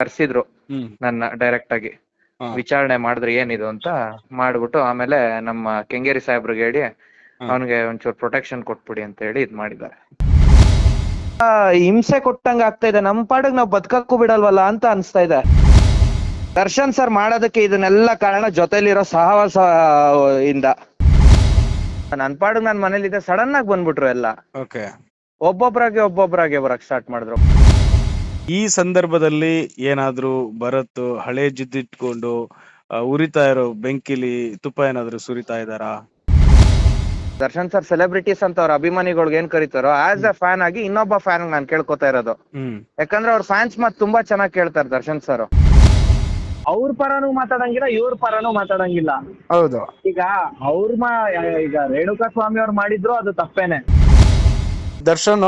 ಕರ್ಸಿದ್ರು ನನ್ನ ಡೈರೆಕ್ಟ್ ಆಗಿ. ವಿಚಾರಣೆ ಮಾಡಿದ್ರೆ ಏನಿದು ಅಂತ ಮಾಡ್ಬಿಟ್ಟು ಆಮೇಲೆ ನಮ್ಮ ಕೆಂಗೇರಿ ಸಾಹೇಬ್ರಿಗೆ ಹೇಳಿ ಅವನಿಗೆ ಒಂಚೂರು ಪ್ರೊಟೆಕ್ಷನ್ ಕೊಟ್ಬಿಡಿ ಅಂತ ಹೇಳಿ ಇದ್ ಮಾಡಿದ್ದಾರೆ. ಹಿಂಸೆ ಕೊಟ್ಟಂಗ ಆಗ್ತಾ ಇದೆ. ನಮ್ ಪಾಡಿಗೆ ನಾವ್ ಬದುಕಕ್ಕೂ ಬಿಡಲ್ವಲ್ಲ ಅಂತ ಅನ್ಸ್ತಾ ಇದೆ. ದರ್ಶನ್ ಸರ್ ಮಾಡೋದಕ್ಕೆ ಇದನ್ನೆಲ್ಲ ಕಾರಣ ಜೊತೆಲಿರೋ ಸಹವಾಸ ಇಂದ. ನನ್ ಪಾಡಿಗೆ ನನ್ ಮನೇಲಿದೆ ಸಡನ್ ಆಗಿ ಬಂದ್ಬಿಟ್ರು ಎಲ್ಲ. ಓಕೆ ಒಬ್ಬೊಬ್ರಾಗೆ ಒಬ್ಬೊಬ್ರಾಗೆ ಬರಕ್ ಸ್ಟಾರ್ಟ್ ಮಾಡಿದ್ರು. ಈ ಸಂದರ್ಭದಲ್ಲಿ ಏನಾದ್ರೂ ಭರತ್ ಹಳೆ ಜಿದ್ದಿಟ್ಕೊಂಡು ಉರಿತಾ ಇರೋ ಬೆಂಕಿಲಿ ತುಪ್ಪ ಏನಾದ್ರೂ ಸುರಿತಾ ಇದಾರಾ ದರ್ಶನ್ ಸರ್ ಸೆಲೆಬ್ರಿಟೀಸ್ ಅಂತ ಅವ್ರ ಅಭಿಮಾನಿಗಳ್ಗೆ ಏನ್ ಕರೀತಾರೋ ಆಸ್ ಅ ಫ್ಯಾನ್ ಆಗಿ ಇನ್ನೊಬ್ಬ ಫ್ಯಾನ್ ನಾನ್ ಕೇಳ್ಕೊತಾ ಇರೋದು. ಹ್ಮ್. ಯಾಕಂದ್ರೆ ಅವ್ರ ಫ್ಯಾನ್ಸ್ ಮತ್ ತುಂಬಾ ಚೆನ್ನಾಗಿ ಕೇಳ್ತಾರೆ ದರ್ಶನ್ ಸರ್. ಅವ್ರ ಪರನೂ ಮಾತಾಡಂಗಿಲ್ಲ ಇವ್ರ ಪರನೂ ಮಾತಾಡಂಗಿಲ್ಲ. ಹೌದು. ಈಗ ಅವ್ರ ಮಾ ಈಗ ರೇಣುಕಾ ಸ್ವಾಮಿ ಅವ್ರು ಮಾಡಿದ್ರು ಅದು ತಪ್ಪೇನೆ. ದರ್ಶನ್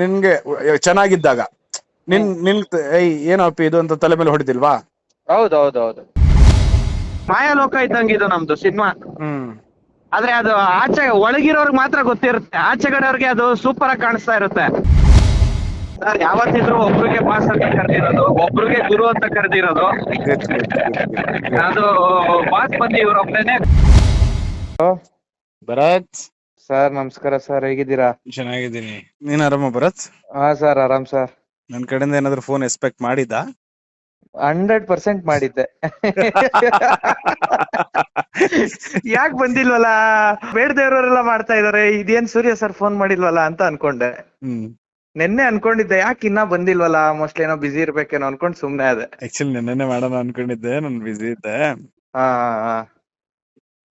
ನಿನ್ಗೆ ಚೆನ್ನಾಗಿದ್ದಾಗ. ನಿನ್ ನಿನ್ ಏಯ್ ಏನಪ್ಪ ಇದು ಅಂತ ತಲೆ ಮೇಲೆ ಹೊಡಿದಿಲ್ವಾ? ಹೌದು ಹೌದು ಹೌದು ಮಾಯಾಲೋಕ ಇದ್ದಂಗೆ ಇದು ನಮ್ದು ಸಿನಿಮಾ. ಹ್ಮ್. ಆದ್ರೆ ಅದು ಆಚೆ ಒಳಗಿರೋರ್ಗೆ ಮಾತ್ರ ಗೊತ್ತಿರುತ್ತೆ. ಆಚೆಗಡೆಯವ್ರಿಗೆ ಅದು ಸೂಪರ್ ಆಗಿ ಕಾಣಿಸ್ತಾ ಇರುತ್ತೆ. ಸರ್ ಯಾವತ್ತಿದ್ರು ಒಬ್ರಿಗೆ ಪಾಸ್ ಅಂತ ಕರೆದಿರೋದು ಒಬ್ರಿಗೆ ಗುರು ಅಂತ ಕರೆದಿರೋದು. ಅದು ಬಾಸ್ ಬಂದು ಇವ್ರೊಬ್ರೇನೆ. ಭರತ್? ಸರ್ ನಮಸ್ಕಾರ ಸರ್ ಹೇಗಿದ್ದೀರಾ? ಚೆನ್ನಾಗಿದ್ದೀನಿ. ನೀನ್ ಆರಾಮ ಭರತ್? ಹಾ ಸರ್ ಆರಾಮ್ ಸರ್. ನನ್ ಕಡೆಯಿಂದ ಏನಾದ್ರು ಫೋನ್ ಎಕ್ಸ್ಪೆಕ್ಟ್ ಮಾಡಿದ್ದ? ಹಂಡ್ರೆಡ್ ಪರ್ಸೆಂಟ್ ಮಾಡಿದ್ದೆ. ಯಾಕೆ ಬಂದಿಲ್ವಲ್ಲ? ಬೇಡದೇವ್ರೆಲ್ಲ ಮಾಡ್ತಾ ಇದಾರೆ. ಇದೇನ್ ಸೂರ್ಯ ಸರ್ ಫೋನ್ ಮಾಡಿಲ್ವಲ್ಲ ಅಂತ ಅನ್ಕೊಂಡೆ. ಹ್ಮ್. ನಿನ್ನೆ ಅನ್ಕೊಂಡಿದ್ದೆ ಯಾಕೆ ಇನ್ನ ಬಂದಿಲ್ವಲ್ಲ? ಮೋಸ್ಟ್ಲಿ ಏನೋ ಬಿಸಿ ಇರ್ಬೇಕೇನೋ ಅನ್ಕೊಂಡ್ ಸುಮ್ನೆ ಅದೇ ಆಕ್ಚುಲಿ ನೆನ್ನೆ ಮಾಡೋಣ ಅನ್ಕೊಂಡಿದ್ದೆ ನಾನು ಬಿಸಿ ಇದ್ದೆ. ಹಾ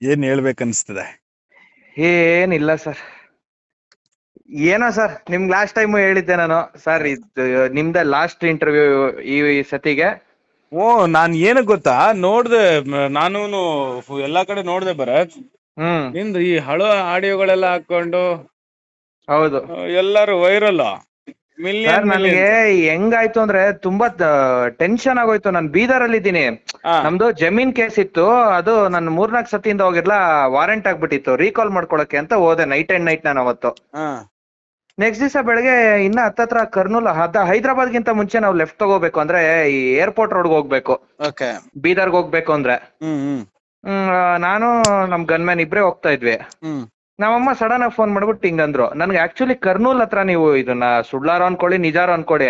ಏನ್ ಹೇಳ್ಬೇಕನ್ಸ್ತದೆ? ಏನಿಲ್ಲ ಸರ್ ಏನೋ ಸರ್ ನಿಮ್ಗೆ ಲಾಸ್ಟ್ ಟೈಮ್ ಹೇಳಿದ್ದೆ ನಾನು. ಸರ್ ಇದು ನಿಮ್ದೇ ಲಾಸ್ಟ್ ಇಂಟರ್ವ್ಯೂ ಈ ಸತಿಗೆ. ಓ ನಾನ್ ಏನು ಗೊತ್ತಾ? ನೋಡ್ದೆ ನಾನು ಎಲ್ಲಾ ಕಡೆ ನೋಡ್ದೆ ಭರತ್. ಹ್ಮ್. ನಿಂದು ಈ ಹಳೋ ಆಡಿಯೋಗಳೆಲ್ಲ ಹಾಕೊಂಡು ಹೌದು. ಎಲ್ಲಾರು ವೈರಲ್ ಸರ್ ನನಗೆ ಹೆಂಗಾಯ್ತು ಅಂದ್ರೆ ತುಂಬಾ ಟೆನ್ಷನ್ ಆಗೋಯ್ತು. ನಾನು ಬೀದರಲ್ಲಿ ಇದ್ದೀನಿ. ನಮ್ದು ಜಮೀನ್ ಕೇಸ್ ಇತ್ತು. ಅದು ನನ್ ಮೂರ್ನಾಲ್ಕು ಸತಿಯಿಂದ ಹೋಗಿರ್ಲ ವಾರೆಂಟ್ ಆಗ್ಬಿಟ್ಟಿತ್ತು. ರೀಕಾಲ್ ಮಾಡ್ಕೊಳಕ್ಕೆ ಅಂತ ಹೋದೆ ನೈಟ್ ಅಂಡ್ ನೈಟ್ ನಾನು ಅವತ್ತು. ನೆಕ್ಸ್ಟ್ ದಿವಸ ಬೆಳಗ್ಗೆ ಇನ್ನ ಹತ್ತತ್ರ ಕರ್ನೂಲ್ ಅದ ಹೈದರಾಬಾದ್ಗಿಂತ ಮುಂಚೆ ನಾವು ಲೆಫ್ಟ್ ತಗೋಬೇಕು ಅಂದ್ರೆ ಈ ಏರ್ಪೋರ್ಟ್ ರೋಡ್ಗೆ ಹೋಗ್ಬೇಕು. ಓಕೆ ಬೀದರ್ಗೆ ಹೋಗ್ಬೇಕು ಅಂದ್ರೆ. ಹ್ಮ್ ಹ್ಮ್. ಹ್ಮ್, ಆ, ನಾನು ನಮ್ ಗನ್ಮ್ಯಾನ್ ಇಬ್ರೇ ಹೋಗ್ತಾ ಇದ್ವಿ. ಹ್ಮ್. ನಮ್ಮಮ್ಮ ಸಡನ್ ಆಗಿ ಫೋನ್ ಮಾಡ್ಬಿಟ್ಟು ಹಿಂಗಂದ್ರು. ನನ್ಗೆ ಆಕ್ಚುಲಿ ಕರ್ನೂಲ್ ಹತ್ರ ನೀವು ಇದನ್ನ ಸುಳ್ಳಾರ ಅನ್ಕೊಳ್ಳಿ ನಿಜಾರೋ ಅನ್ಕೊಳ್ಳಿ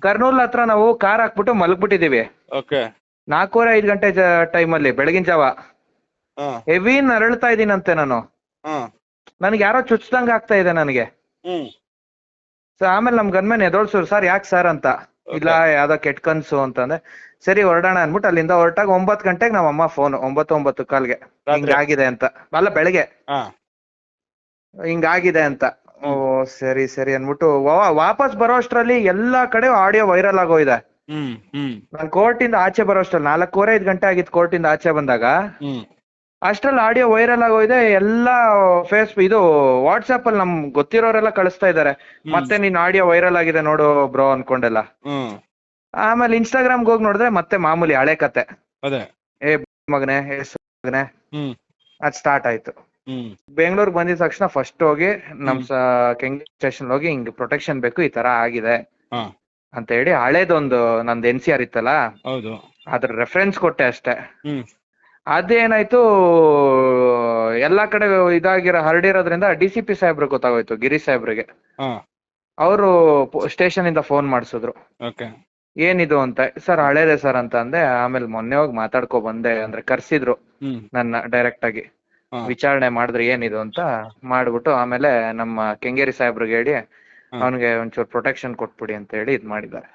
ಕರ್ನೂಲ್ ಹತ್ರ ನಾವು ಕಾರ್ ಹಾಕ್ಬಿಟ್ಟು ಮಲಗ್ಬಿಟ್ಟಿದೀವಿ. ಓಕೆ ನಾಲ್ಕೂವರೆ ಐದು ಗಂಟೆ ಟೈಮಲ್ಲಿ ಬೆಳಗಿನ ಜಾವ. ಹೆವಿ ನರಳ್ತಾ ಇದೀನಂತೆ ನಾನು. ನನಗೆ ಯಾರೋ ಚುಚ್ದಂಗ ಆಗ್ತಾ ಇದೆ ನನಗೆ. ಹ್ಮ್. ಸೊ ಆಮೇಲೆ ನಮ್ ಗನ್ಮ್ಯಾನ್ ಎದೋಳ್ಸೋರು ಸರ್ ಯಾಕೆ ಸರ್ ಅಂತ? ಇಲ್ಲ ಯಾವ್ದೋ ಕೆಟ್ಟ ಕನ್ಸು ಅಂತಂದ್ರೆ ಸರಿ ಹೊರಡೋಣ ಅನ್ಬಿಟ್ಟು ಅಲ್ಲಿಂದ ಹೊರಟಾಗ ಒಂಬತ್ತು ಗಂಟೆಗೆ ನಮ್ಮ ಅಮ್ಮ ಫೋನ್ ಒಂಬತ್ತು ಒಂಬತ್ತು ಕಾಲ್ಗೆ ಹಿಂಗಾಗಿದೆ ಅಂತ. ಅಲ್ಲ ಬೆಳಗ್ಗೆ. ಹಿಂಗಾಗಿದೆ ಅಂತ. ಓ ಸರಿ ಸರಿ ಅನ್ಬಿಟ್ಟು ವಾ- ವಾಪಸ್ ಬರೋಷ್ಟ್ರಲ್ಲಿ ಎಲ್ಲಾ ಕಡೆ ಆಡಿಯೋ ವೈರಲ್ ಆಗೋಯ್ದೆ ನಾನು ಕೋರ್ಟ್ ಇಂದ ಆಚೆ ಬರೋಷ್ಟ್ರಲ್ಲಿ ನಾಲ್ಕೂವರೆ ಐದು ಗಂಟೆ ಆಗಿತ್ತು ಕೋರ್ಟ್ ಇಂದ ಆಚೆ ಬಂದಾಗ. ಅಷ್ಟ್ರಲ್ಲಿ ಆಡಿಯೋ ವೈರಲ್ ಆಗೋಯ್ದೆ ಎಲ್ಲ ಫೇಸ್ ಇದು ವಾಟ್ಸ್ಆಪ್ ಅಲ್ಲಿ ನಮ್ ಗೊತ್ತಿರೋರೆಲ್ಲ ಕಳಿಸ್ತಾ ಇದಾರೆ ಮತ್ತೆ ನೀನ್ ಆಡಿಯೋ ವೈರಲ್ ಆಗಿದೆ ನೋಡು ಬ್ರೋ ಅನ್ಕೊಂಡೆಲ್ಲ. ಆಮೇಲೆ ಇನ್ಸ್ಟಾಗ್ರಾಮ್ ಹೋಗಿ ನೋಡಿದ್ರೆ ಮತ್ತೆ ಮಾಮೂಲಿ ಹಳೆ ಕತೆ. ಅದೇ. ಏ ಮಗನೆ ಏ ಮಗನೆ. ಅದ್ ಸ್ಟಾರ್ಟ್ ಆಯ್ತು. ಬೆಂಗಳೂರಿಗೆ ಬಂದಿದ ತಕ್ಷಣ ಫಸ್ಟ್ ಹೋಗಿ ನಮ್ ಕೆಂಗ್ ಸ್ಟೇಷನ್ ಹೋಗಿ ಹಿಂಗ್ ಪ್ರೊಟೆಕ್ಷನ್ ಬೇಕು ಈ ತರ ಆಗಿದೆ. ಅಂತ ಹೇಳಿ ಹಳೇದೊಂದು ನಂದು ಎನ್ ಸಿ ಆರ್ ಇತ್ತಲ್ಲ? ಅದ್ರ ರೆಫರೆನ್ಸ್ ಕೊಟ್ಟೆ ಅಷ್ಟೇ. ಹ್ಮ್. ಅದೇನಾಯ್ತು ಎಲ್ಲಾ ಕಡೆ ಇದಾಗಿರೋ ಹರಡಿರೋದ್ರಿಂದ ಡಿ ಸಿ ಪಿ ಸಾಹೇಬ್ರಿಗೆ ಗೊತ್ತಾಗೋಯ್ತು ಗಿರಿ ಸಾಹೇಬ್ರಿಗೆ. ಅವರು ಸ್ಟೇಷನ್ ಇಂದ ಫೋನ್ ಮಾಡಿಸಿದ್ರು. ಏನಿದು ಅಂತ ಸರ್ ಹಳೇದೆ ಸರ್ ಅಂತ ಅಂದೆ ಆಮೇಲೆ ಮೊನ್ನೆ ಹೋಗಿ ಮಾತಾಡ್ಕೊ ಬಂದೆ ಅಂದ್ರೆ ಕರ್ಸಿದ್ರು ನನ್ನ ಡೈರೆಕ್ಟ್ ಆಗಿ. ವಿಚಾರಣೆ ಮಾಡಿದ್ರೆ ಏನಿದು ಅಂತ ಮಾಡ್ಬಿಟ್ಟು ಆಮೇಲೆ ನಮ್ಮ ಕೆಂಗೇರಿ ಸಾಹೇಬ್ರಿಗೆ ಹೇಳಿ ಅವನಿಗೆ ಒಂಚೂರು ಪ್ರೊಟೆಕ್ಷನ್ ಕೊಟ್ಬಿಡಿ ಅಂತ ಹೇಳಿ ಇದ್ ಮಾಡಿದ್ದಾರೆ.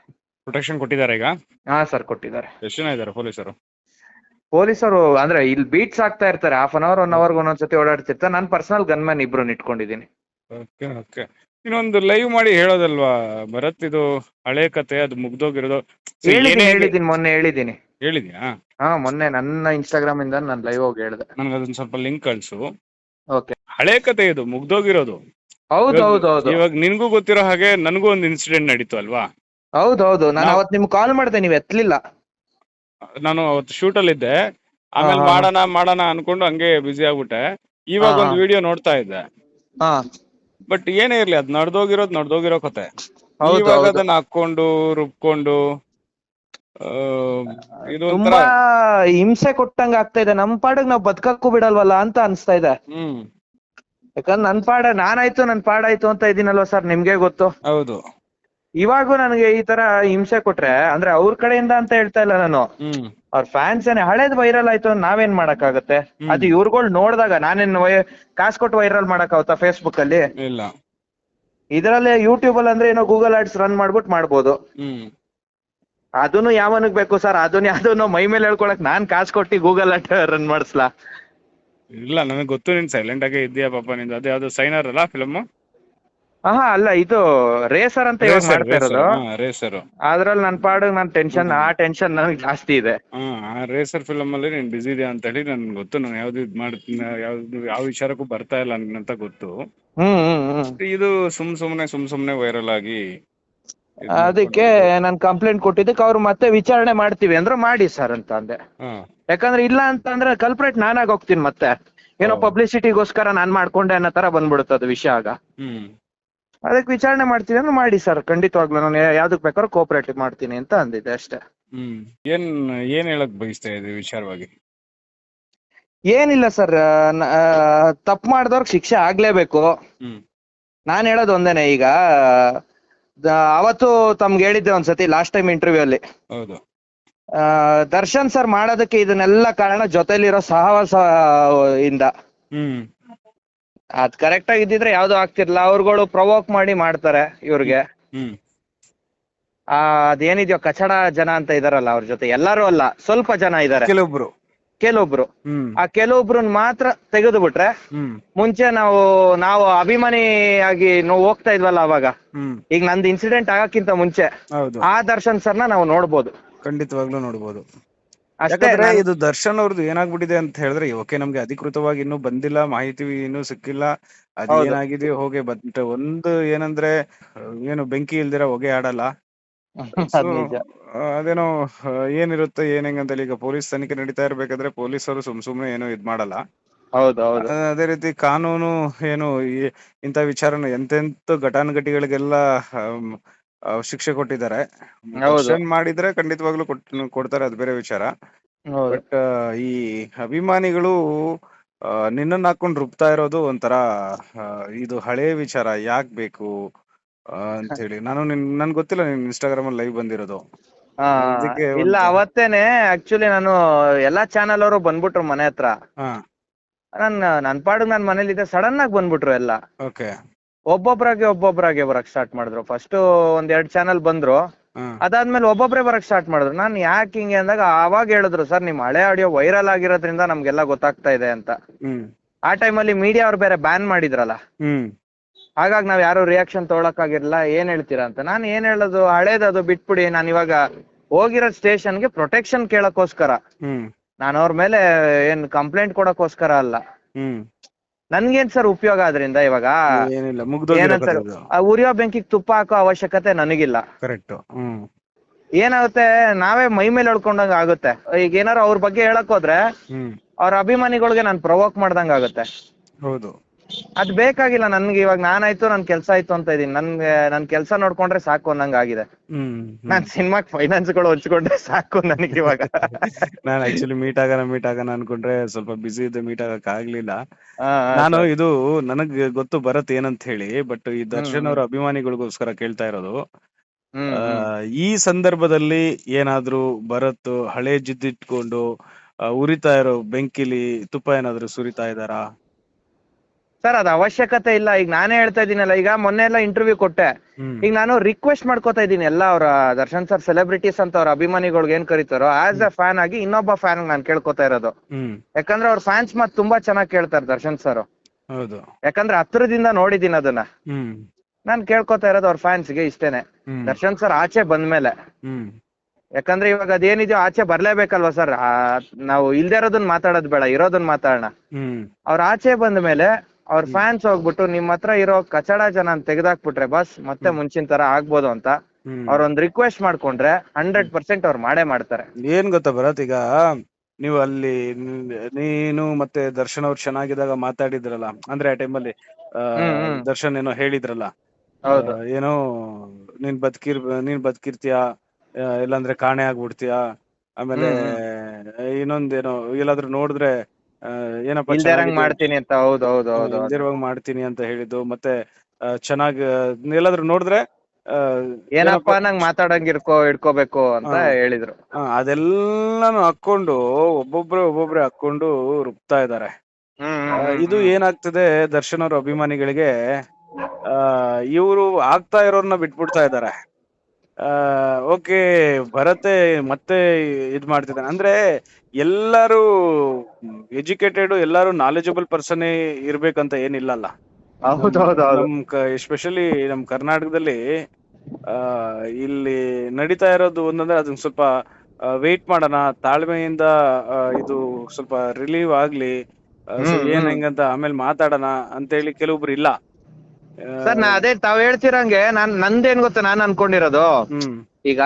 ಪ್ರೊಟೆಕ್ಷನ್ ಕೊಟ್ಟಿದ್ದಾರೆ ಈಗ? ಹಾ ಸರ್ ಕೊಟ್ಟಿದ್ದಾರೆ. ಎಷ್ಟು ಜನ ಇದ್ದಾರೆ ಪೊಲೀಸರು? ಪೊಲೀಸರು ಅಂದ್ರೆ ಇಲ್ಲಿ ಬೀಟ್ಸ್ ಆಗ್ತಾ ಇರ್ತಾರೆ. Half an hour one hour ಒಂದೊಂದ್ಸತಿ ಓಡಾಡ್ತಿರ್ತಾರೆ. ನಾನು ಪರ್ಸನಲ್ ಗನ್ಮ್ಯಾನ್ ಇಬ್ರು ಇಟ್ಕೊಂಡಿದ್ದೀನಿ. Okay okay. ಇನ್ನೊಂದು ಲೈವ್ ಮಾಡಿ ಹೇಳೋದಲ್ವಾ ಭರತ್? ಇದು ಹಳೆ ಕತೆ ಅದು ಮುಗ್ದೋಗಿರೋದು. ಹೇಳಿದೀನಿ ಹೇಳಿದ್ದೀನಿ ಏನೇ ಹೇಳಿದ್ದೀನಿ ಮೊನ್ನೆ ಹೇಳಿದ್ದೀನಿ. ಹೇಳಿದ್ಯಾ? ಹಾ ಮೊನ್ನೆ ನನ್ನ ಇನ್ಸ್ಟಾಗ್ರಾಮ್ ಇಂದ ನಾನು ಲೈವ್ ಹೋಗಿ ಹೇಳ್ದೆ. ನನ್ಗೆ ಅದೊಂದು ಸ್ವಲ್ಪ ಲಿಂಕ್ ಕಳ್ಸು. ಓಕೆ. ಹಳೆ ಕತೆ ಇದು ಮುಗ್ದೋಗಿರೋದು. ಹೌದು ಇವಾಗ- ಹೌದು ಹೌದು. ಇವಾಗ ನಿನ್ಗೂ ಗೊತ್ತಿರೋ ಹಾಗೆ ನನಗೂ ಒಂದು ಇನ್ಸಿಡೆಂಟ್ ನಡೀತು ಅಲ್ವಾ? ಹೌದು ಹೌದು. ನಾನು ನಾವ್- ಅವತ್ ನಿಮ್ಗೆ ಕಾಲ್ ಮಾಡಿದೆ ನೀವು ಎತ್ತಲಿಲ್ಲ ನಾನು ಅವತ್ತು ಶೂಟ್ ಅಲ್ಲಿ ಇದ್ದೆ. ಆಮೇಲೆ ಹಾ, ಹಾ. ಮಾಡೋಣ ಮಾಡೋಣ ಅನ್ಕೊಂಡು ಹಂಗೆ ಬ್ಯುಸಿ ಆಗ್ಬಿಟ್ಟೆ. ಇವಾಗ ಹಾ, ಒಂದು ಹಾ. ವಿಡಿಯೋ ನೋಡ್ತಾ ಇದ್ದೆ. ಹಾ. ಬಟ್ ಏನೇ ಇರ್ಲಿ ಅದ್ ನಡ್ದೋಗಿರೋದ್ ನಡ್ದೋಗಿರೋ ಕತೆ. ಹೌದು ಇವಾಗ ಹೌದು. ಅದನ್ನ ಹಾಕೊಂಡು ರುಬ್ಕೊಂಡು ಆ, ಇದು ತುಂಬಾ ಹಿಂಸೆ ಕೊಟ್ಟಂಗ ಆಗ್ತಾ ಇದೆ. ನಮ್ ಪಾಡಗ್ ನಾವ್ ಬದುಕಕ್ಕೂ ಬಿಡಲ್ವಲ್ಲ ಅಂತ ಅನ್ಸ್ತಾ ಇದೆ. ಹ್ಮ್. ಯಾಕಂದ್ರೆ ನನ್ ಪಾಡ ನಾನಾಯ್ತು ನನ್ ಪಾಡಾಯ್ತು ಅಂತ ಇದೀನಲ್ವಾ ಸರ್ ನಿಮ್ಗೆ ಗೊತ್ತು? ಹೌದು. ಇವಾಗೂ ನನಗೆ ಈ ತರ ಹಿಂಸೆ ಕೊಟ್ರೆ ಅಂದ್ರೆ ಅವ್ರ ಕಡೆಯಿಂದ ಅಂತ ಹೇಳ್ತಾ ಇಲ್ಲ ನಾನು. ಅವ್ರ ಫ್ಯಾನ್ಸ್ ಏನೇ ಹಳೇದ್ ವೈರಲ್ ಆಯ್ತು ಅಂದ್ರೆ ನಾವೇನ್ ಮಾಡಕ್ಕಾಗತ್ತೆ. ಅದು ಇವ್ರಗಳ್ ನೋಡ್ದಾಗ ನಾನೇನ್ ಕಾಸ್ ಕೊಟ್ಟು ವೈರಲ್ ಮಾಡಕ್ಕಾಗುತ್ತಾ ಫೇಸ್ಬುಕ್ ಅಲ್ಲಿ? ಇಲ್ಲ. ಇದ್ರಲ್ಲಿ ಯೂಟ್ಯೂಬ್ ಅಲ್ಲಿ ಅಂದ್ರೆ ಏನೋ ಗೂಗಲ್ ಆಡ್ಸ್ ರನ್ ಮಾಡ್ಬಿಟ್ಟು ಮಾಡ್ಬೋದು. ಅದನ್ನು ಯಾವನಿಗ್ ಬೇಕು ಸರ್ ಅದನ್ನ ಯಾವ್ದನ್ನು ಮೈ ಮೇಲೆ ಹೇಳ್ಕೊಳಕ್ ನಾನ್ ಕಾಸ್ ಕೊಟ್ಟಿ ಗೂಗಲ್ ಆಟ ರನ್ ಮಾಡಿಸ್ಲಾ? ಇಲ್ಲ ನನಗೆ ಗೊತ್ತು ನೀನ್ ಸೈಲೆಂಟ್ ಆಗೇ ಇದ್ದೀಯಾ ಪಾಪ? ನಿಂದು ಅದೇ ಯಾವ್ದು ಸೈನರ್ ಅಲ್ಲ ಫಿಲಮ್ ಆಹಾ ಅಲ್ಲ ಇದು ರೇಸರ್ ಅಂತ ಇವಾಗ ಮಾಡ್ತಾ ಇರೋದು. ರೇಸರ್ ಅದ್ರಲ್ಲಿ ನನ್ನ ಪಾಡು ನನ್ ಟೆನ್ಷನ್ ಆ ಟೆನ್ಷನ್ ನನಗೆ ಜಾಸ್ತಿ ಇದೆ. ಆ ರೇಸರ್ ಫಿಲಮ್ ಅಲ್ಲಿ ನೀನ್ ಬಿಸಿ ಇದೆಯಾ ಅಂತ ಹೇಳಿ ನನ್ಗೆ ಗೊತ್ತು. ನಾನು ಯಾವ್ದು ಇದ್ ಮಾಡ್ತೀನಿ ಯಾವ್ದು ಯಾವ ವಿಚಾರಕ್ಕೂ ಬರ್ತಾ ಇಲ್ಲ ಅಂತ ಗೊತ್ತು. ಹ್ಮ್ ಹ್ಮ್ ಹ್ಮ್. ಇದು ಸುಮ್ ಸುಮ್ನೆ ಸುಮ್ ಸುಮ್ನೆ ವೈರಲ್ ಆಗಿ ಇದ್ ಅದಕ್ಕೆ ನಾನು ಕಂಪ್ಲೇಂಟ್ ಕೊಟ್ಟಿದ್ದಕ್ಕೆ ಅವ್ರು ಮತ್ತೆ ವಿಚಾರಣೆ ಮಾಡ್ತೀವಿ ಅಂದ್ರೆ ಮಾಡಿ ಸರ್ ಅಂತ ಅಂದೆ. ಹಾ. ಯಾಕಂದ್ರೆ ಇಲ್ಲ ಅಂತ ಅಂದ್ರೆ ಕಲ್ಪ್ರೇಟ್ ನಾನಾಗ್ ಹೋಗ್ತೀನಿ ಮತ್ತೆ. ಏನೋ. ಪಬ್ಲಿಸಿಟಿಗೋಸ್ಕರ ನಾನ್ ಮಾಡ್ಕೊಂಡೆ ಅನ್ನೋ ತರ ಬಂದ್ಬಿಡುತ್ತೆ ಅದು ವಿಷಯ ಆಗ. ಹ್ಮ್. ಅದಕ್ಕೆ ವಿಚಾರಣೆ ಮಾಡ್ತೀನಿ ಅಂದ್ರೆ ಮಾಡಿ ಸರ್. ಖಂಡಿತವಾಗ್ಲೂ ನಾನು ಯಾವ್ದಕ್ ಬೇಕಾದ್ರೂ ಕೋಪರೇಟಿವ್ ಮಾಡ್ತೀನಿ ಅಂತ ಅಂದಿದ್ದೆ ಅಷ್ಟೇ. ಹ್ಮ್. ಏನ್ ಏನ್ ಹೇಳಕ್ ಬಯಸ್ತಾ ವಿಚಾರವಾಗಿ? ಏನಿಲ್ಲ ಸರ್. ತಪ್ಪು ಮಾಡಿದವ್ರಿಗೆ ಶಿಕ್ಷೆ ಆಗ್ಲೇಬೇಕು. ಹ್ಮ್. ನಾನ್ ಹೇಳೋದು ಒಂದೇನೆ ಈಗ ದ- ಅವತ್ತು ತಮ್ಗೆ ಹೇಳಿದ್ದೆ ಒಂದ್ಸತಿ ಲಾಸ್ಟ್ ಟೈಮ್ ಇಂಟರ್ವ್ಯೂ ಅಲ್ಲಿ. ಹೌದು. ಆ, ದರ್ಶನ್ ಸರ್ ಮಾಡೋದಕ್ಕೆ ಇದನ್ನೆಲ್ಲ ಕಾರಣ ಜೊತೆಲಿರೋ ಸಹವಾಸ ಇಂದ. ಹ್ಮ್. ಅದ್ ಕರೆಕ್ಟ್ ಆಗಿ ಇದ್ದಿದ್ರೆ ಯಾವ್ದು ಆಗ್ತಿರ್ಲಿಲ್ಲ. ಅವ್ರುಗಳು ಪ್ರವೋಕ್ ಮಾಡಿ ಮಾಡ್ತಾರೆ ಇವ್ರಿಗೆ. ಹ್ಮ್. ಆ ಅದೇನಿದ್ಯೋ ಕಚಡ ಜನ ಅಂತ ಇದಾರಲ್ಲ ಅವ್ರ ಜೊತೆ. ಎಲ್ಲರೂ ಅಲ್ಲ ಸ್ವಲ್ಪ ಜನ ಇದಾರೆ. ಕೆಲವೊಬ್ರು. ಕೆಲವೊಬ್ರು. ಹ್ಮ್. ಆ ಕೆಲವೊಬ್ರನ್ ಮಾತ್ರ ತೆಗೆದು ಬಿಟ್ರೆ ಹ್ಮ್. ಮುಂಚೆ ನಾವು ನಾವು ಅಭಿಮಾನಿಯಾಗಿ ನಾವು ಹೋಗ್ತಾ ಇದ್ವಲ್ಲ ಅವಾಗ. ಹ್ಮ್. ಈಗ ನಂದು ಇನ್ಸಿಡೆಂಟ್ ಆಗಕ್ಕಿಂತ ಮುಂಚೆ. ಹೌದು. ಆ ದರ್ಶನ್ ಸರ್ನ ನಾವು ನೋಡ್ಬೋದು. ಖಂಡಿತವಾಗ್ಲೂ ನೋಡ್ಬೋದು. ಯಾಕಂದ್ರೆ ಇದು ದರ್ಶನ್ ಅವ್ರದ್ದು ಏನಾಗ್ಬಿಟ್ಟಿದೆ ಅಂತ ಹೇಳಿದ್ರೆ ಓಕೆ ನಮ್ಗೆ ಅಧಿಕೃತವಾಗಿ ಇನ್ನೂ ಬಂದಿಲ್ಲ ಮಾಹಿತಿ ಇನ್ನೂ ಸಿಕ್ಕಿಲ್ಲ ಅದ್ ಏನಾಗಿದೆ ಹೋಗಿ ಬಟ್ ಒಂದು ಏನಂದ್ರೆ ಏನು ಬೆಂಕಿ ಇಲ್ದಿರ ಹೊಗೆ ಆಡಲ್ಲ. ಅದೇನೋ ಏನಿರುತ್ತೆ ಏನ್ ಹೆಂಗಂತೇಳಿ ಈಗ ಪೊಲೀಸ್ ತನಿಖೆ ನಡೀತಾ ಇರ್ಬೇಕಾದ್ರೆ ಪೊಲೀಸರು ಸುಮ್ ಸುಮ್ನೆ ಏನು ಇದ್ ಮಾಡಲ್ಲ. ಅದೇ ರೀತಿ ಕಾನೂನು ಏನು ಇಂತ ವಿಚಾರನ ಎಂತೆಂತ ಘಟಾನುಘಟಿಗಳಿಗೆಲ್ಲ ಶಿಕ್ಷೆ ಕೊಟ್ಟಿದ್ದಾರೆ. ಮಾಡಿದ್ರೆ ಖಂಡಿತವಾಗ್ಲೂ ಕೊಡ್ತಾರೆ ಅದು ಬೇರೆ ವಿಚಾರ. ಬಟ್ ಈ ಅಭಿಮಾನಿಗಳು ನಿನ್ನನ್ನ ಹಾಕೊಂಡು ರುಬ್ತಾ ಇರೋದು ಒಂಥರ ಇದು ಹಳೇ ವಿಚಾರ ಯಾಕ್ ಬೇಕು ಅಂತ ಹೇಳಿ. ನಾನು ನನ್ ಗೊತ್ತಿಲ್ಲ ನಿನ್ ಇನ್ಸ್ಟಾಗ್ರಾಮ್ ಅಲ್ಲಿ ಲೈವ್ ಬಂದಿರೋದು. ಇಲ್ಲ ಅವತ್ತೇನೆ ಆಕ್ಚುಲಿ ನಾನು ಎಲ್ಲಾ ಚಾನೆಲ್ ಅವರು ಬಂದ್ಬಿಟ್ರು ಮನೆ ಹತ್ರ. ಹಾ. ನನ್ ನನ್ ಪಾಡು ನನ್ ಮನೇಲಿದ್ದೆ ಸಡನ್ ಆಗಿ ಬಂದ್ಬಿಟ್ರು ಎಲ್ಲ. ಓಕೆ ಒಬ್ಬೊಬ್ರಾಗೆ ಒಬ್ಬೊಬ್ರಾಗೆ ಬರಕ್ ಸ್ಟಾರ್ಟ್ ಮಾಡಿದ್ರು. ಫಸ್ಟ್ ಒಂದ್ ಎರಡ್ ಚಾನಲ್ ಬಂದ್ರು. ಅದಾದ್ಮೇಲೆ ಒಬ್ಬೊಬ್ರೆ ಬರಕ್ ಸ್ಟಾರ್ಟ್ ಮಾಡಿದ್ರು. ನಾನ್ ಯಾಕೆ ಹಿಂಗೆ ಅಂದಾಗ ಅವಾಗ ಹೇಳಿದ್ರು ಸರ್ ನಿಮ್ ಹಳೆ ಆಡಿಯೋ ವೈರಲ್ ಆಗಿರೋದ್ರಿಂದ ನಮ್ಗೆಲ್ಲ ಗೊತ್ತಾಗ್ತಾ ಇದೆ ಅಂತ. ಆ ಟೈಮಲ್ಲಿ ಮೀಡಿಯಾ ಅವ್ರು ಬೇರೆ ಬ್ಯಾನ್ ಮಾಡಿದ್ರಲ್ಲ. ಹಾಗಾಗಿ ನಾವ್ ಯಾರು ರಿಯಾಕ್ಷನ್ ತೊಗೊಳಕ್ಕಾಗಿರ್ಲಿಲ್ಲ ಏನ್ ಹೇಳ್ತೀರಾ ಅಂತ. ನಾನು ಏನ್ ಹೇಳೋದು ಹಳೇದದು ಬಿಟ್ಬಿಡಿ. ನಾನು ಇವಾಗ ಹೋಗಿರೋ ಸ್ಟೇಷನ್ಗೆ ಪ್ರೊಟೆಕ್ಷನ್ ಕೇಳಕ್ಕೋಸ್ಕರ. ನಾನು ಅವ್ರ ಮೇಲೆ ಏನ್ ಕಂಪ್ಲೇಂಟ್ ಕೊಡಕ್ಕೋಸ್ಕರ ಅಲ್ಲ. ಹ್ಮ್. ನನ್ಗೇನ್ ಸರ್ ಉಪಯೋಗ ಅದ್ರಿಂದ ಇವಾಗ? ಏನಿಲ್ಲ ಉರಿಯೋ ಬೆಂಕಿಗೆ ತುಪ್ಪ ಹಾಕೋ ಅವಶ್ಯಕತೆ ನನಗಿಲ್ಲ. ಕರೆಕ್ಟ್ ಹ್ಮ್. ಏನಾಗುತ್ತೆ ನಾವೇ ಮೈ ಮೇಲೆ ಹೊಡ್ಕೊಂಡಂಗ ಆಗುತ್ತೆ. ಈಗ ಏನಾರು ಅವ್ರ ಬಗ್ಗೆ ಹೇಳಕ್ ಹೋದ್ರೆ ಹ್ಮ್. ಅವ್ರ ಅಭಿಮಾನಿಗಳಿಗೆ ನಾನು ಪ್ರವೋಕ್ ಮಾಡ್ದಂಗ ಆಗುತ್ತೆ. ಹೌದು. ಅದ್ ಬೇಕಾಗಿಲ್ಲ ನನ್ಗೆ ಇವಾಗ ನಾನಾಯ್ತು ನನ್ ಕೆಲ್ಸ ಆಯ್ತು ಅಂತ ಇದೀನಿ. ನನ್ಗೆ ನನ್ ಕೆಲ್ಸ ನೋಡ್ಕೊಂಡ್ರೆ ಸಾಕು ಅನ್ನಂಗ್ ಆಗಿದೆ. ನಾನ್ ಸಿನಿಮಾಕ್ ಫೈನಾನ್ಸ್ಗಳು ಹಂಚ್ಕೊಂಡ್ರೆ ಸಾಕು ನನಗೆ ಇವಾಗ. ನಾನ್ ಆಕ್ಚುಲಿ ಮೀಟ್ ಆಗೋಣ ಮೀಟ್ ಆಗೋಣ ಅನ್ಕೊಂಡ್ರೆ ಸ್ವಲ್ಪ ಬಿಸಿ ಇದ್ದೆ ಮೀಟ್ ಆಗಕ್ ಆಗ್ಲಿಲ್ಲ. ನಾನು ಇದು ನನಗ್ ಗೊತ್ತು ಬರತ್ ಏನಂತ ಹೇಳಿ ಬಟ್ ಈ ದರ್ಶನ್ ಅವ್ರ ಅಭಿಮಾನಿಗಳಿಗೋಸ್ಕರ ಕೇಳ್ತಾ ಇರೋದು. ಈ ಸಂದರ್ಭದಲ್ಲಿ ಏನಾದ್ರೂ ಭರತ್ ಹಳೆ ಜಿದ್ದಿಟ್ಕೊಂಡು ಉರಿತಾ ಇರೋ ಬೆಂಕಿಲಿ ತುಪ್ಪ ಏನಾದ್ರೂ ಸುರಿತಾ ಇದಾರಾ ಸರ್ ಅದ್ ಅವಶ್ಯಕತೆ ಇಲ್ಲ. ಈಗ ನಾನೇ ಹೇಳ್ತಾ ಇದೀನಲ್ಲ ಈಗ ಮೊನ್ನೆ ಎಲ್ಲ ಇಂಟರ್ವ್ಯೂ ಕೊಟ್ಟೆ. ಈಗ ನಾನು ರಿಕ್ವೆಸ್ಟ್ ಮಾಡ್ಕೋತಾ ಇದ್ದೀನಿ ಎಲ್ಲ ಅವ್ರ ದರ್ಶನ್ ಸರ್ ಸೆಲೆಬ್ರಿಟೀಸ್ ಅಂತ ಅವ್ರ ಅಭಿಮಾನಿಗಳಿಗೆ ಏನ್ ಕರೀತಾರೋ ಆಸ್ ಅ ಫ್ಯಾನ್ ಆಗಿ ಇನ್ನೊಬ್ಬ ಫ್ಯಾನ್ ನಾನು ಕೇಳ್ಕೊತಾ ಇರೋದು. ಯಾಕಂದ್ರೆ ಅವ್ರ ಫ್ಯಾನ್ಸ್ ಮತ್ ತುಂಬಾ ಚೆನ್ನಾಗಿ ಕೇಳ್ತಾರೆ ದರ್ಶನ್ ಸರ್. ಹೌದು. ಯಾಕಂದ್ರೆ ಹತ್ರದಿಂದ ನೋಡಿದೀನಿ ಅದನ್ನ. ನಾನು ಕೇಳ್ಕೊತಾ ಇರೋದು ಅವ್ರ ಫ್ಯಾನ್ಸ್ಗೆ ಇಷ್ಟೇನೆ. ದರ್ಶನ್ ಸರ್ ಆಚೆ ಬಂದ್ಮೇಲೆ. ಮೇಲೆ ಯಾಕಂದ್ರೆ ಇವಾಗ ಅದೇನಿದೆಯೋ ಆಚೆ ಬರ್ಲೇಬೇಕಲ್ವಾ ಸರ್? ನಾವು ಇಲ್ದೇ ಇರೋದನ್ನ ಮಾತಾಡೋದ್ ಬೇಡ ಇರೋದನ್ನ ಮಾತಾಡೋಣ. ಅವ್ರ ಆಚೆ ಬಂದ ಮೇಲೆ ಅವ್ರ ಫ್ಯಾನ್ಸ್ ಹೋಗ್ಬಿಟ್ಟು ನಿಮ್ ಹತ್ರ ಇರೋ ಕಚಡ ಜನ ತೆಗೆದಾಕ್ಬಿಟ್ರೆ ಬಸ್ ಮತ್ತೆ ಮುಂಚಿನ ತರ ಆಗ್ಬೋದು ಅಂತ ಅವ್ರ ಒಂದ್ ರಿಕ್ವೆಸ್ಟ್ ಮಾಡ್ಕೊಂಡ್ರೆ ಹಂಡ್ರೆಡ್ ಪರ್ಸೆಂಟ್ ಅವ್ರು ಮಾಡೇ ಮಾಡ್ತಾರೆ. ಏನ್ ಗೊತ್ತಾ ಭರತ್ ಈಗ ನೀವು ಅಲ್ಲಿ ನೀನು ಮತ್ತೆ ದರ್ಶನ್ ಅವ್ರು ಚೆನ್ನಾಗಿದ್ದಾಗ ಮಾತಾಡಿದ್ರಲ್ಲ ಅಂದ್ರೆ ಆ ಟೈಮಲ್ಲಿ. ದರ್ಶನ್ ಏನೋ ಹೇಳಿದ್ರಲ್ಲ ಹೌದು. ಏನೋ ನೀನ್ ಬದುಕಿರ್ ನೀನ್ ಬದುಕಿರ್ತೀಯ ಇಲ್ಲಾಂದ್ರೆ ಕಾಣೆ ಆಗ್ಬಿಡ್ತೀಯ ಆಮೇಲೆ ಇನ್ನೊಂದೇನೋ ಎಲ್ಲಾದ್ರೂ ನೋಡಿದ್ರೆ ಏನಪ್ಪ ಇಲ್ದೇರಂಗ್ ಮಾಡ್ತೀನಿ ಅಂತ ಹೌದು ಹೌದು ಹೌದು. ಇಲ್ದಿರುವಾಗ ಮಾಡ್ತೀನಿ ಅಂತ ಹೇಳಿದ್ದು ಮತ್ತೆ ಚೆನ್ನಾಗ್ ಎಲ್ಲಾದ್ರು ನೋಡಿದ್ರೆ ಏನಪ್ಪ ನಂಗ್ ಮಾತಾಡಂಗ್ ಇರ್ಕೋ ಇಡ್ಕೋಬೇಕು ಅಂತ. ಹೇಳಿದ್ರು ಅದೆಲ್ಲಾನು ಹಾಕೊಂಡು ಒಬ್ಬೊಬ್ರೆ ಒಬ್ಬೊಬ್ರೆ ಹಾಕೊಂಡು ರುಬ್ತಾ ಇದಾರೆ ಇದು. ಏನಾಗ್ತದೆ ದರ್ಶನ್ ಅವ್ರ ಅಭಿಮಾನಿಗಳಿಗೆ ಆ ಇವರು ಆಗ್ತಾ ಇರೋರ್ನ ಬಿಟ್ಬಿಡ್ತಾ ಇದಾರೆ ಆ ಓಕೆ ಭರತೆ ಮತ್ತೆ ಇದ್ ಮಾಡ್ತಿದ್ದಾನೆ ಅಂದ್ರೆ ಎಲ್ಲಾರು ಎಜುಕೇಟೆಡ್ ಎಲ್ಲಾರು ನಾಲೆಜಬಲ್ ಪರ್ಸನ್ ಇರ್ಬೇಕಂತ ಏನಿಲ್ಲಲ್ಲ. ಎಸ್ಪೆಷಲಿ ನಮ್ ಕರ್ನಾಟಕದಲ್ಲಿ ಆ ಇಲ್ಲಿ ನಡೀತಾ ಇರೋದು ಒಂದಂದ್ರೆ ಅದನ್ನ ಸ್ವಲ್ಪ ವೇಟ್ ಮಾಡೋಣ ತಾಳ್ಮೆಯಿಂದ ಇದು ಸ್ವಲ್ಪ ರಿಲೀವ್ ಆಗ್ಲಿ ಏನ್ ಹೆಂಗಂತ ಆಮೇಲೆ ಮಾತಾಡೋಣ ಅಂತ ಹೇಳಿ ಕೆಲವೊಬ್ರು ಇಲ್ಲ. ಸರ್ ನಾ ಅದೇ ತಾವ್ ಹೇಳ್ತಿರಂಗೆ ನಾನ್ ನಂದೇನ್ ಗೊತ್ತಾ ನಾನ್ ಅನ್ಕೊಂಡಿರೋದು? ಹ್ಮ್. ಈಗ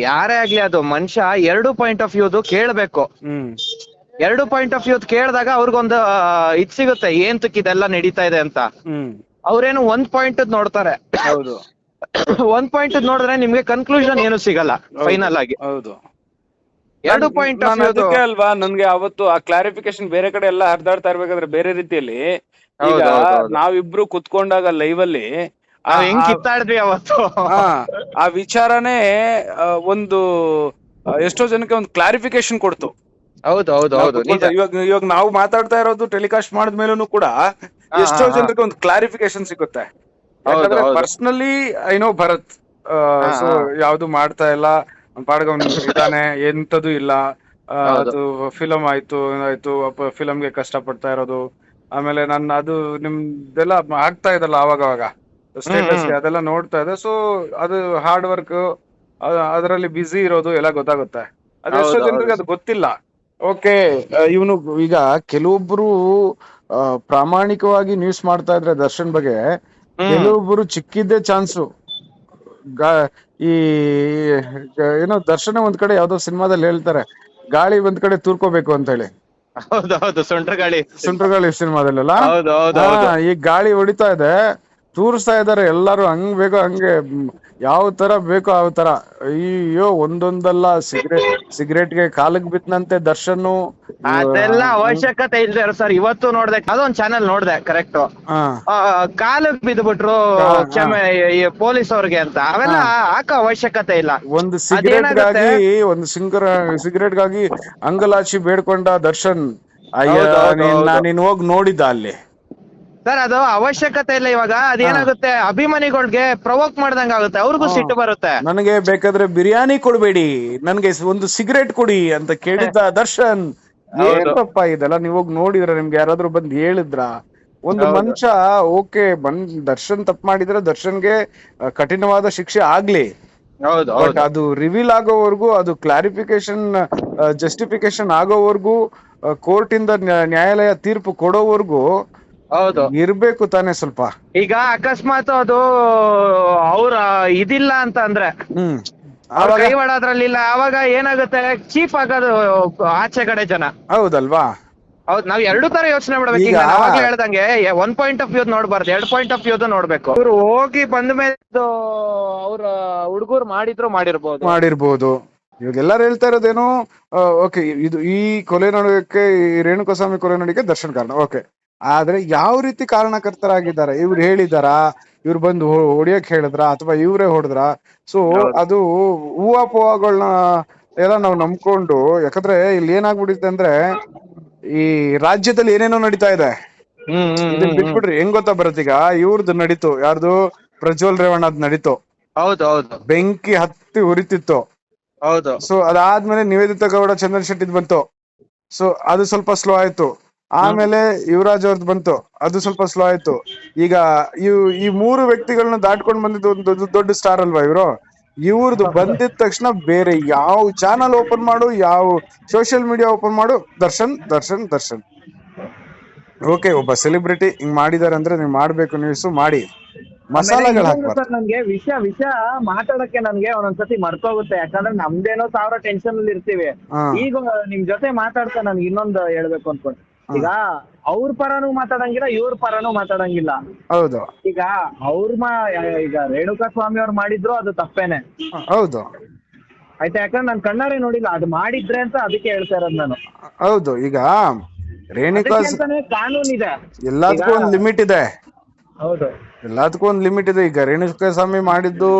ಯಾರೇ ಆಗ್ಲಿ ಅದು ಮನುಷ್ಯ ಎರಡು ಪಾಯಿಂಟ್ ಆಫ್ ವ್ಯೂದು ಕೇಳ್ಬೇಕು. ಹ್ಮ್. ಎರಡು ಪಾಯಿಂಟ್ ಆಫ್ ವ್ಯೂ ಕೇಳಿದಾಗ ಅವ್ರಿಗೊಂದು ಇದ್ ಸಿಗುತ್ತೆ ಏಂತಕ್ ಇದೆಲ್ಲ ನಡೀತಾ ಇದೆ ಅಂತ. ಹ್ಮ್. ಅವ್ರೇನು ಒಂದ್ ಪಾಯಿಂಟ್ ನೋಡ್ತಾರೆ. ಹೌದು. ಒಂದ್ ಪಾಯಿಂಟ್ ನೋಡಿದ್ರೆ ನಿಮ್ಗೆ ಕನ್ಕ್ಲೂಷನ್ ಏನು ಸಿಗಲ್ಲ. ಫೈನಲ್ ಆಗಿ. ಹೌದು. ಎರಡು ಪಾಯಿಂಟ್ ಅದಕ್ಕೆ ಅಲ್ವಾ ನನ್ಗೆ ಅವತ್ತು ಆ ಕ್ಲಾರಿಫಿಕೇಶನ್ ಬೇರೆ ಕಡೆ ಎಲ್ಲ ಹರಿದಾಡ್ತಾ ಇರ್ಬೇಕಾದ್ರೆ ಬೇರೆ ರೀತಿಯಲ್ಲಿ. ಈಗ. ನಾವಿಬ್ರು ಕುತ್ಕೊಂಡಾಗ ಲೈವ್ ಅಲ್ಲಿ ನಾವ್ ಹೆಂಗ್ ಕಿತ್ತಾಡಿದ್ವಿ ಅವತ್ತು ಆ, ಆ ವಿಚಾರನೇ ಆ, ಒಂದು ಆ, ಎಷ್ಟೋ ಜನಕ್ಕೆ ಒಂದು ಕ್ಲಾರಿಫಿಕೇಶನ್ ಕೊಡ್ತು ಹೌದು ಹೌದು ಹೌದು ನಿಜ ಇವಾಗ ಇವಾಗ ನಾವು ಮಾತಾಡ್ತಾ ಇರೋದು ಟೆಲಿಕಾಸ್ಟ್ ಮಾಡಿದ್ಮೇಲೂ ಕೂಡ ಎಷ್ಟೋ ಹಾ. ಜನರಿಗೆ ಒಂದು ಕ್ಲಾರಿಫಿಕೇಶನ್ ಸಿಗುತ್ತೆ ಹೌದು, ಹೌದು. ಪರ್ಸನಲಿ ಐ ನೋ ಭರತ್ ಹಾ, ಸೊ ಹಾ. ಯಾವ್ದು ಮಾಡ್ತಾ ಇಲ್ಲ ಪಾಡ್ಗ ಇದ್ದಾನೆ ಎಂತದು ಇಲ್ಲ ಆ, ಹೌದು. ಅದು ಫಿಲಮ್ ಆಯ್ತು ಆಯ್ತು ಫಿಲಮ್ಗೆ ಕಷ್ಟ ಪಡ್ತಾ ಇರೋದು ಆಮೇಲೆ ನನ್ನ ಅದು ನಿಮ್ದೆಲ್ಲ ಆಗ್ತಾ ಇದಲ್ಲ ಅವಾಗ ಅವಾಗ ಸ್ಟೇಟಸ್. ಅದೆಲ್ಲ ನೋಡ್ತಾ ಇದೆ. ಸೊ ಅದು ಹಾರ್ಡ್ ವರ್ಕ್ ಅದರಲ್ಲಿ ಬಿಸಿ ಇರೋದು ಎಲ್ಲ ಗೊತ್ತಾಗುತ್ತೆ. ಅದು ಎಷ್ಟೋ ಜನರಿಗೆ ಅದು ಗೊತ್ತಿಲ್ಲ. ಓಕೆ ಇವನು ಈಗ ಕೆಲವೊಬ್ರು ಪ್ರಾಮಾಣಿಕವಾಗಿ ನ್ಯೂಸ್ ಮಾಡ್ತಾ ಇದ್ರೆ ದರ್ಶನ್ ಬಗ್ಗೆ. ಕೆಲವೊಬ್ರು ಚಿಕ್ಕಿದ್ದೇ ಚಾನ್ಸು ಈ ಏನೋ ದರ್ಶನ ಒಂದ್ ಕಡೆ ಯಾವ್ದೋ ಸಿನಿಮಾದಲ್ಲಿ ಹೇಳ್ತಾರೆ ಗಾಳಿ ಒಂದ್ ಕಡೆ ತೂರ್ಕೋಬೇಕು ಅಂತ ಹೇಳಿ. ಸುಂಟ್ರ ಗಾಳಿ ಸುಂಟ್ರಗಾಳಿ. ಸಿನಿಮಾದಲ್ಲೆಲ್ಲ? ಈ ಗಾಳಿ ಹೊಡಿತಾ ಇದೆ. ತೂರಿಸ್ತಾ ಇದಾರೆ ಎಲ್ಲಾರು ಹಂಗ್ ಬೇಕೋ ಹಂಗೆ ಯಾವ ತರ ಬೇಕೋ ಯಾವ ತರ. ಅಯ್ಯೋ ಒಂದೊಂದಲ್ಲ ಸಿಗರೇಟ್ ಸಿಗರೇಟ್ಗೆ ಕಾಲಕ್ ಬಿತ್ತನಂತೆ ದರ್ಶನ್. ಅದೆಲ್ಲ ಅವಶ್ಯಕತೆ ಇಲ್ದೆ ಸರ್ ಇವತ್ತು ನೋಡ್ದೆ ಅದೊಂದ್ ಚಾನೆಲ್ ನೋಡ್ದೆ ಕರೆಕ್ಟ್ ಕಾಲಕ್ ಬಿದ್ಬಿಟ್ರು. ಕ್ಷಮೆ ಪೊಲೀಸ್ ಅವ್ರಿಗೆ ಅಂತ. ಅವೆಲ್ಲ ಹಾಕೋ ಅವಶ್ಯಕತೆ ಇಲ್ಲ. ಒಂದು ಸಿಗರೇಟ್ ಅದೇನಾಗುತ್ತೆ? ಗಾಗಿ ಒಂದು ಸಿಂಗರ್ ಸಿಗರೇಟ್ಗಾಗಿ ಅಂಗಲಾಚಿ ಬೇಡ್ಕೊಂಡ ದರ್ಶನ್. ಅಯ್ಯೋ ನಾನು ನೀನ್ ಹೋಗಿ ಹೋಗ್ ನೋಡಿದ್ದ ಅಲ್ಲಿ. ಸರ್ ಅದು ಅವಶ್ಯಕತೆ ಇಲ್ಲ ಇವಾಗ. ಅದೇನಾಗುತ್ತೆ? ಅಭಿಮಾನಿಗಳ್ಗೆ ಪ್ರವೋಕ್ ಮಾಡ್ದಂಗ್ ಆಗುತ್ತೆ. ಅವ್ರಿಗೂ. ಸಿಟ್ಟು ಬರುತ್ತೆ. ನನಗೆ ಬೇಕಾದ್ರೆ ಬಿರಿಯಾನಿ ಕೊಡ್ಬೇಡಿ. ನನ್ಗೆ ಒಂದು ಸಿಗರೇಟ್ ಕೊಡಿ ಅಂತ ಕೇಳಿದ್ದ ದರ್ಶನ್. ಏನಪ್ಪ ಇದೆಲ್ಲ ನೀವ್ ಹೋಗ್ ನೋಡಿದ್ರ ನಿಮ್ಗೆ ಯಾರಾದ್ರೂ ಬಂದ್ ಹೇಳಿದ್ರ? ಒಂದು ಮಂಚ ಮನುಷ್ಯ ಓಕೆ ಬಂದ್ ದರ್ಶನ್ ತಪ್ಪು ಮಾಡಿದ್ರೆ ದರ್ಶನ್ಗೆ ಕಠಿಣವಾದ ಶಿಕ್ಷೆ ಆಗ್ಲಿ. ಹೌದು ಬಟ್ ಹೌದು ಅದು ರಿವೀಲ್ ಆಗೋವರೆಗೂ ಅದು ಕ್ಲಾರಿಫಿಕೇಶನ್ ಜಸ್ಟಿಫಿಕೇಶನ್ ಆಗೋವರೆಗೂ ಕೋರ್ಟ್ ಇಂದ ನ್ಯಾಯಾಲಯ ತೀರ್ಪು ಕೊಡೋವರೆಗೂ ಹೌದು. ಇರ್ಬೇಕು ತಾನೇ ಸ್ವಲ್ಪ. ಈಗ ಅಕಸ್ಮಾತ್ ಅದು ಅವ್ರ ಇದಿಲ್ಲ ಅಂತ ಅಂದ್ರೆ ಹ್ಮ್. ಅವ್ರ ಆವಾಗ ಕೈವಾಡೋದ್ರಲ್ಲಿಲ್ಲ ಅವಾಗ ಏನಾಗುತ್ತೆ? ಚೀಪ್ ಆಗೋದು ಆಚೆ ಕಡೆ ಜನ. ಹೌದಲ್ವಾ? ಹೌದ್ ನಾವ್ ಎರಡು ತರ ಯೋಚನೆ ಮಾಡ್ಬೇಕು. ಈಗ ಅವಾಗ್ಲೇ ಹೇಳ್ದಂಗೆ ಒನ್ ಪಾಯಿಂಟ್ ಆಫ್ ವ್ಯೂ ನೋಡ್ಬಾರ್ದು ಎರಡ್ ಪಾಯಿಂಟ್ ಆಫ್ ವ್ಯೂ ನೋಡ್ಬೇಕು. ಇವ್ರು ಹೋಗಿ ಬಂದ ಮೇಲೆ ಅವ್ರ ಹುಡುಗರು ಮಾಡಿದ್ರು ಮಾಡಿರ್ಬೋದು. ಮಾಡಿರ್ಬೋದು. ಇವಾಗ ಎಲ್ಲಾರು ಹೇಳ್ತಾ ಇರೋದೇನು ಓಕೆ ಇದು ಈ ಕೊಲೆ ನಡೆಯೋಕೆ ಈ ರೇಣುಕಸ್ವಾಮಿ ಕೊಲೆ ನಡಿಗೆ ದರ್ಶನ್ ಕಾರಣ. ಓಕೆ ಆದ್ರೆ ಯಾವ ರೀತಿ ಕಾರಣಕರ್ತರಾಗಿದ್ದಾರೆ? ಇವ್ರು ಹೇಳಿದಾರಾ? ಇವ್ರು ಬಂದು ಹೊಡಿಯಕ್ ಹೇಳಿದ್ರ? ಅಥವಾ ಇವ್ರೇ ಹೊಡೆದ್ರ? ಸೊ ಅದು ಹೂವ ಪೋವಾಗಳನ್ನ ಎಲ್ಲ ನಾವು ನಂಬ್ಕೊಂಡು ಯಾಕಂದ್ರೆ ಇಲ್ಲಿ ಏನಾಗ್ಬಿಟ್ಟಿದೆ ಅಂದ್ರೆ ಈ ರಾಜ್ಯದಲ್ಲಿ ಏನೇನೋ ನಡೀತಾ ಇದೆ. ಬಿಟ್ಬಿಡ್ರಿ ಹೆಂಗ್ ಗೊತ್ತಾ ಬರತ್ತೀಗ ಇವ್ರದ್ದು ನಡೀತು ಯಾರ್ದು? ಪ್ರಜ್ವಲ್ ರೇವಣ್ಣದ್ ನಡೀತು. ಹೌದು ಹೌದು. ಬೆಂಕಿ ಹತ್ತಿ ಉರಿತಿತ್ತು. ಹೌದು. ಸೊ ಅದಾದ್ಮೇಲೆ ನಿವೇದಿತ ಗೌಡ ಚಂದನ್ ಶೆಟ್ಟಿದ್ ಬಂತು. ಸೊ ಅದು ಸ್ವಲ್ಪ ಸ್ಲೋ ಆಯ್ತು. ಆಮೇಲೆ ಯುವರಾಜ್ ಅವ್ರದ್ದು ಬಂತು. ಅದು ಸ್ವಲ್ಪ ಸ್ಲೋ ಆಯ್ತು. ಈಗ ಇವ್ ಈ ಮೂರು ವ್ಯಕ್ತಿಗಳನ್ನ ದಾಟ್ಕೊಂಡ್ ಬಂದಿದ್ದು ಒಂದು ದೊಡ್ಡ ದೊಡ್ಡ ಸ್ಟಾರ್ ಅಲ್ವಾ ಇವರು? ಇವ್ರದ್ದು ಬಂದಿದ ತಕ್ಷಣ ಬೇರೆ ಯಾವ ಚಾನಲ್ ಓಪನ್ ಮಾಡು ಯಾವ ಸೋಷಿಯಲ್ ಮೀಡಿಯಾ ಓಪನ್ ಮಾಡು. ದರ್ಶನ್ ದರ್ಶನ್ ದರ್ಶನ್. ಓಕೆ ಒಬ್ಬ ಸೆಲೆಬ್ರಿಟಿ ಹಿಂಗ್ ಮಾಡಿದಾರೆ ಅಂದ್ರೆ ನೀವು ಮಾಡ್ಬೇಕು ನ್ಯೂಸ್ ಮಾಡಿ. ಮಸಾಲೆಗಳು ಹಾಕ್ಬಾರ್ದು. ನನ್ಗೆ ವಿಷಯ ವಿಷಯ ಮಾತಾಡಕ್ಕೆ ನನ್ಗೆ ಒಂದೊಂದ್ಸತಿ ಮರ್ತೋಗುತ್ತೆ. ಯಾಕಂದ್ರೆ ನಮ್ದೇನೋ ಸಾವಿರ ಟೆನ್ಷನ್ ಅಲ್ಲಿ ಇರ್ತೀವಿ. ಈಗ ನಿಮ್ ಜೊತೆ ಮಾತಾಡ್ತಾ ನನ್ಗೆ ಇನ್ನೊಂದು ಹೇಳ್ಬೇಕು ಅನ್ಕೊಂಡು. ಈಗ ಅವ್ರ ಪರನು ಮಾತಾಡಂಗಿಲ್ಲ ಇವ್ರ ಪರನು ಮಾತಾಡಂಗಿಲ್ಲ. ಹೌದು. ಈಗ ಅವ್ರ ಮಾ ಈಗ ರೇಣುಕಾ ಸ್ವಾಮಿ ಅವ್ರು ಮಾಡಿದ್ರು ಅದು ತಪ್ಪೇನೆ. ಹೌದು. ಆಯ್ತಾ? ಯಾಕಂದ್ರೆ ನಾನು ಕಣ್ಣಾರೆ ನೋಡಿಲ್ಲ ಅದು ಮಾಡಿದ್ರೆ ಅಂತ ಅದಕ್ಕೆ ಹೇಳ್ತಾ ಇರೋದು ನಾನು. ಹೌದು ಈಗ ರೇಣುಕಾ ಅದಕ್ಕೆ ಅಂತಾನೆ ಕಾನೂನು ಇದೆ. ಎಲ್ಲದಕ್ಕೂ ಒಂದು ಲಿಮಿಟ್ ಇದೆ. ಹೌದು. ಎಲ್ಲದಕ್ಕೂ ಒಂದು ಲಿಮಿಟ್ ಇದೆ. ಈಗ ರೇಣುಕಾ ಸ್ವಾಮಿ ಮಾಡಿದ್ದು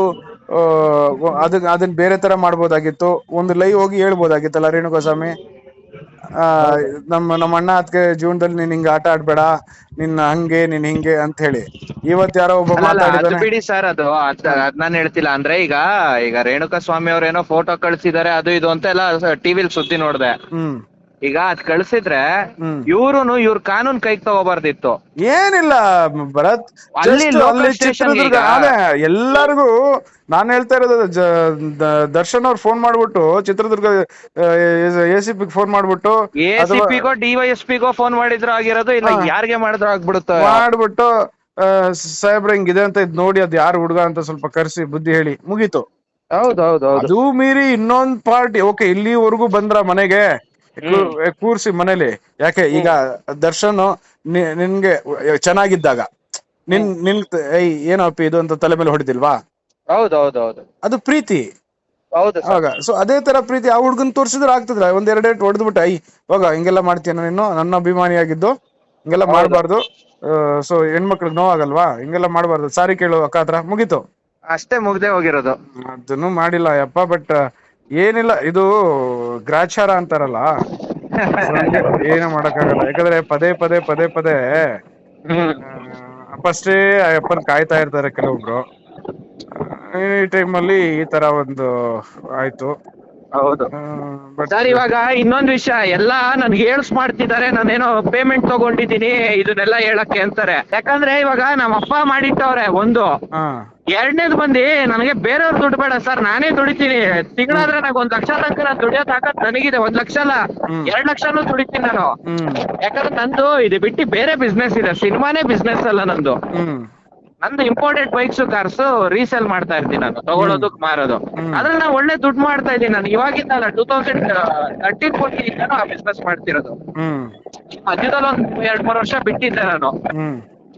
ಅದನ್ನ ಅದನ್ನ ಬೇರೆ ತರ ಮಾಡ್ಬೋದಾಗಿತ್ತು. ಒಂದು ಲೈವ್ ಹೋಗಿ ಹೇಳ್ಬೋದಾಗಿತ್ತಲ್ಲ ರೇಣುಕಾ ಸ್ವಾಮಿ? ಆ ನಮ್ಮ ನಮ್ಮ ಅಣ್ಣ ಅದಕ್ಕೆ ಜೀವನದಲ್ಲಿ ನೀನ್ ಹಿಂಗ ಆಟ ಆಡ್ಬೇಡ ನಿನ್ನ ಹಂಗೆ ನೀನ್ ಹಿಂಗೆ ಅಂತ ಹೇಳಿ. ಇವತ್ ಯಾರೋ ಒಬ್ಬ ಅಲ್ಲ, ಅಲ್ಲ, ಅದು ಮಾತಾಡಿದಾನೆ ಬಿಡಿ ಸರ್ ಅದು ಅದ್ ಅದ್ ನಾನ್ ಹೇಳ್ತಿಲ್ಲ. ಅಂದ್ರೆ ಈಗ ಈಗ ರೇಣುಕಾ ಸ್ವಾಮಿ ಅವ್ರೇನೋ ಫೋಟೋ ಕಳ್ಸಿದಾರೆ ಅದು ಇದು ಅಂತ ಎಲ್ಲ ಟಿವಿಲ್ ಸುದ್ದಿ ನೋಡ್ದೆ. ಹ್ಮ್. ಈಗ ಅದ್ ಕಳ್ಸಿದ್ರೆ ಹ್ಮ್. ಇವ್ರುನು ಇವ್ರ ಕಾನೂನ್ ಕೈಗ್ ತಗೋಬಾರ್ದಿತ್ತು. ಏನಿಲ್ಲ ಭರತ್ ಅಲ್ಲಿ just local ಅಲ್ಲಿ station ಚಿತ್ರದುರ್ಗ ಈಗ- ಅದೇ ಎಲ್ಲರಿಗೂ ನಾನ್ ಹೇಳ್ತಾ ಇರೋದು ಜ- ದ- ದರ್ಶನ್ ಅವ್ರು ಫೋನ್ ಮಾಡ್ಬಿಟ್ಟು Chitradurga A C P phone ಮಾಡ್ಬಿಟ್ಟು ಎ ಸಿ ಅಥವಾ ಪಿಗೋ ಡಿವೈಎಸ್ಪಿಗೋ ಫೋನ್ ಮಾಡಿದ್ರು ಆಗಿರೋದು ಇಲ್ಲ. ಯಾರಿಗೆ ಮಾಡಿದ್ರು ಆಗ್ಬಿಡುತ್ತೆ? ಮಾಡ್ಬಿಟ್ಟು ಆ, ಸಾಹೇಬ್ರ ಹಿಂಗಿದೆ ಅಂತ ಇದ್ ನೋಡಿ ಅದ್ ಯಾರು ಹುಡುಗ ಅಂತ ಸ್ವಲ್ಪ ಕರ್ಸಿ ಬುದ್ಧಿ ಹೇಳಿ ಮುಗೀತು. ಹೌದು ಹೌದು ಹೌದು. ಅದು ಮೀರಿ ಇನ್ನೊಂದ್ ಪಾರ್ಟಿ ಓಕೆ ಇಲ್ಲಿವರೆಗೂ ಬಂದ್ರ ಮನೆಗೆ ಕೂರ್ಸಿ ಮನೇಲಿ. ಯಾಕೆ ಈಗ ದರ್ಶನ್ ನಿನ್ಗೆ ಚೆನ್ನಾಗಿದ್ದಾಗ. ನಿನ್ ನಿನ್ ಏಯ್ ಏನಪ್ಪ ಇದು ಅಂತ ತಲೆ ಮೇಲೆ ಹೊಡೆದಿಲ್ವಾ? ಹೌದೌದೌದು. ಹೌದು ಹೌದು ಅದು ಪ್ರೀತಿ. ಹೌದು. ಅವಾಗ ಸೊ ಅದೇ ತರ ಪ್ರೀತಿ ಆ ಹುಡ್ಗನ್ ತೋರ್ಸಿದ್ರೆ ಆಗ್ತದ್ರ ಒಂದ್ ಎರಡ್ ಏಟ್ ಹೊಡೆದ್ಬಿಟ್ಟು ಐ ಹೋಗ ಹಿಂಗೆಲ್ಲ ಮಾಡ್ತೀಯ ನೀನು? ನನ್ನ ಅಭಿಮಾನಿ ಆಗಿದ್ದು ಹಿಂಗೆಲ್ಲ ಮಾಡಬಾರ್ದು. ಸೊ ಹೆಣ್ಮಕ್ಳಿಗೆ ನೋವಾಗಲ್ವಾ? ಹಿಂಗೆಲ್ಲ ಮಾಡಬಾರ್ದು. ಸಾರಿ ಕೇಳು ಅಕ್ಕ ಹತ್ರ. ಮುಗೀತು. ಅಷ್ಟೇ ಮುಗ್ದೆ ಹೋಗಿರೋದು. ಅದನ್ನು ಮಾಡಿಲ್ಲ ಯಪ್ಪ ಬಟ್ ಏನಿಲ್ಲ ಇದು ಗ್ರಾಚಾರ ಅಂತಾರಲ್ಲ. ಏನು ಮಾಡಕ್ಕಾಗಲ್ಲ. ಯಾಕಂದ್ರೆ ಪದೇ ಪದೇ ಪದೇ ಪದೇ ಫಸ್ಟೇ ಅಪ್ಪನ್ ಕಾಯ್ತಾ ಇರ್ತಾರೆ ಕೆಲವೊಬ್ರು. ಈ ಈ ಟೈಮಲ್ಲಿ ಈ ತರ ಒಂದು ಆಯ್ತು. ಹೌದು. ಸರ್ ಇವಾಗ ಇನ್ನೊಂದ್ ವಿಷಯ. ಎಲ್ಲಾ ನನ್ಗೆ ಹೇಳ್ಸ್ ಮಾಡ್ತಿದ್ದಾರೆ. ನಾನೇನೋ ಪೇಮೆಂಟ್ ತಗೊಂಡಿದ್ದೀನಿ. ಇದನ್ನೆಲ್ಲ ಹೇಳಕ್ಕೆ ಅಂತಾರೆ. ಯಾಕಂದ್ರೆ ಇವಾಗ ನಮ್ಮ ಅಪ್ಪ ಮಾಡಿಟ್ಟವ್ರೆ ಒಂದು. ಹಾ. ಎರಡನೇದು ಬಂದು ನನಗೆ ಬೇರೆಯವ್ರು ದುಡ್ಡು ಬೇಡ ಸರ್ ನಾನೇ ದುಡಿತೀನಿ. ತಿಂಗಳಾದ್ರೆ ನಂಗೆ ಒಂದ್ ಲಕ್ಷ ತನಕ ನಾನು ದುಡಿಯೋ ತಾಕತ್ ನನಗಿದೆ ಒಂದ್ ಲಕ್ಷ ಅಲ್ಲ. ಎರಡ್ ಲಕ್ಷನು ದುಡಿತೀನಿ ನಾನು. ಯಾಕಂದ್ರೆ ನಂದು ಇದು ಬಿಟ್ಟು ಬೇರೆ ಬಿಸ್ನೆಸ್ ಇದೆ ಸಿನಿಮಾನೇ ಬಿಸ್ನೆಸ್ ಅಲ್ಲ ನಂದು. ನಂದು ಇಂಪೋರ್ಟೆಡ್ ಬೈಕ್ಸ್ ಕಾರ್ಸ್ ರೀಸೇಲ್ ಮಾಡ್ತಾ ಇರ್ತೀನಿ ನಾನು ತಗೊಳ್ಳೋದು ಮಾರೋದು. ಅದ್ರಲ್ಲಿ ನಾನು ಒಳ್ಳೆ ದುಡ್ಡು ಮಾಡ್ತಾ ಇದ್ದೀನಿ ನಾನು. ಇವಾಗಿಂದ ಟೂ ತೌಸಂಡ್ ತರ್ಟೀನ್ ಫೋರ್ಟೀನ್ ಆ ಬಿಸ್ನೆಸ್ ಮಾಡ್ತಿರೋದು. ಮಧ್ಯದಲ್ಲಿ ಒಂದ್ ಎರಡ್ ಮೂರು ವರ್ಷ ಬಿಟ್ಟಿದ್ದೆ ನಾನು.